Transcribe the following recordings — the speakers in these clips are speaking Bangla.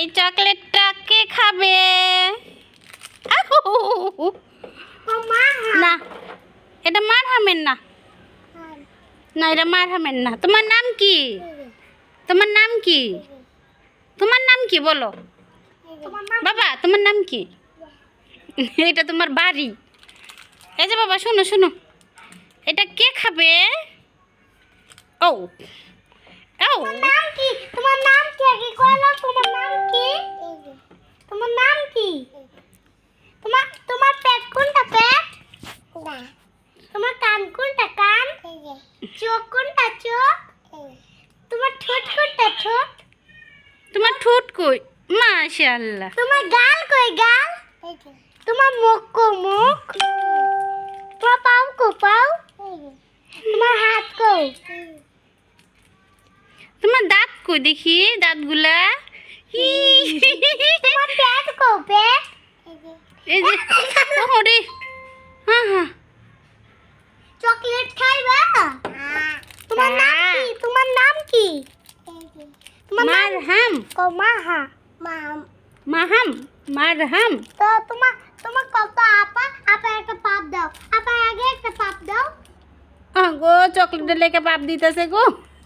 এই চকলেটটা কে খাবে! না এটা মার হামের না। না এটা মার হামের না। তোমার নাম কি? তোমার নাম কি? তোমার নাম কি বলো? বাবা তোমার নাম কি? এটা তোমার বাড়ি। এই যে বাবা শোনো শোনো। এটা কে খাবে? ও ও নাম কি তোমার নাম কি আগে কইলো তোমার নাম কি তোমার নাম কি? তোমার তোমার পেট কোনটা পেট? তোমার কান কোনটা কান? চোখ কোনটা চোখ? তোমার ঠোঁট কোনটা ঠোঁট? তোমার ঠোঁট কই? মাশাআল্লাহ। তোমার গাল কই গাল? তোমার মুখ কো মুখ? তোমার পাও কো পাও? তোমার হাত কো তোমার দাঁত কই দেখি দাঁতগুলা? তোমার পেট কো পেট এই যে ওরে হ্যাঁ হ্যাঁ চকলেট খাইবা তোমার নাম কি তোমার নাম কি তোমার নাম মারহাম কো মাহা মাম মাহাম মারহাম তো তোমার তোমার কত আপা আপা একটা পাপ দাও আপা আগে একটা পাপ দাও আহ গো চকলেটটা লেকে বাপ দিতেছে গো হাই হাই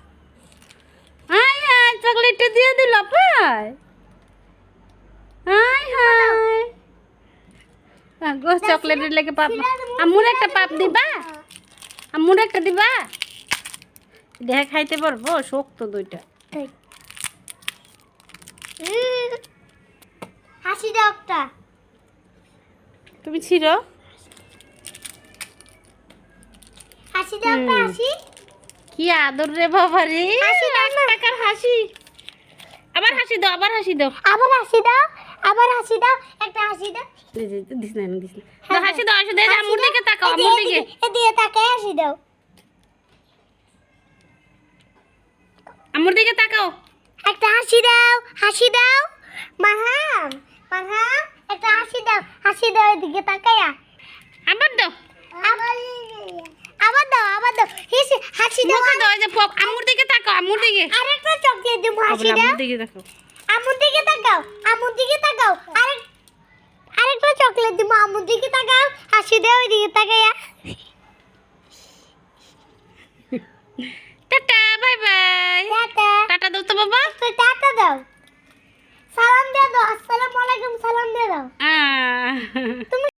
চকলেটটা দিয়ে দিল হাই হাই। চকলেটের লেগে পাপ আমুর একটা পাপ দিবা। আমুর একটা দিবা? দেখা খাইতে পারব শক্ত দুইটা। হাসি দাও একটা। তুমি ছিল হাসি দাও হাসি। কি আদর রে বাবা রে হাসি দাও হাসি। আবার হাসি দাও আবার হাসি দাও। আবার হাসি দাও আবার হাসি দাও একটা হাসি দাও। দিস না দিস না। হাসি দাও হাসি দাও এই যে আম্মুর দিকে তাকাও আম্মুর দিকে। এদিকে, তাকায় হাসি দাও। আম্মুর দিকে তাকাও। একটা হাসি দাও হাসি দাও। মাহাম মাহাম একটা হাসি দাও হাসি দাও এদিকে তাকায়া। আবার দাও। আবার আবার দাও আবার দাও। হাসি দাও মুখে দাও যে পপ আমুর দিকে তাকাও আমুর দিকে আরেকটা চকলেট দেবো হাসি দাও আমুর দিকে তাকাও আমুর দিকে তাকাও আমুর দিকে তাকাও। আরেক আরেকটা চকলেট দেবো আমুর দিকে তাকাও। হাসি দাও ওইদিকে তাকাইয়া। Tata bye bye. Tata. Tata দোস্ত বাবা। টাটা।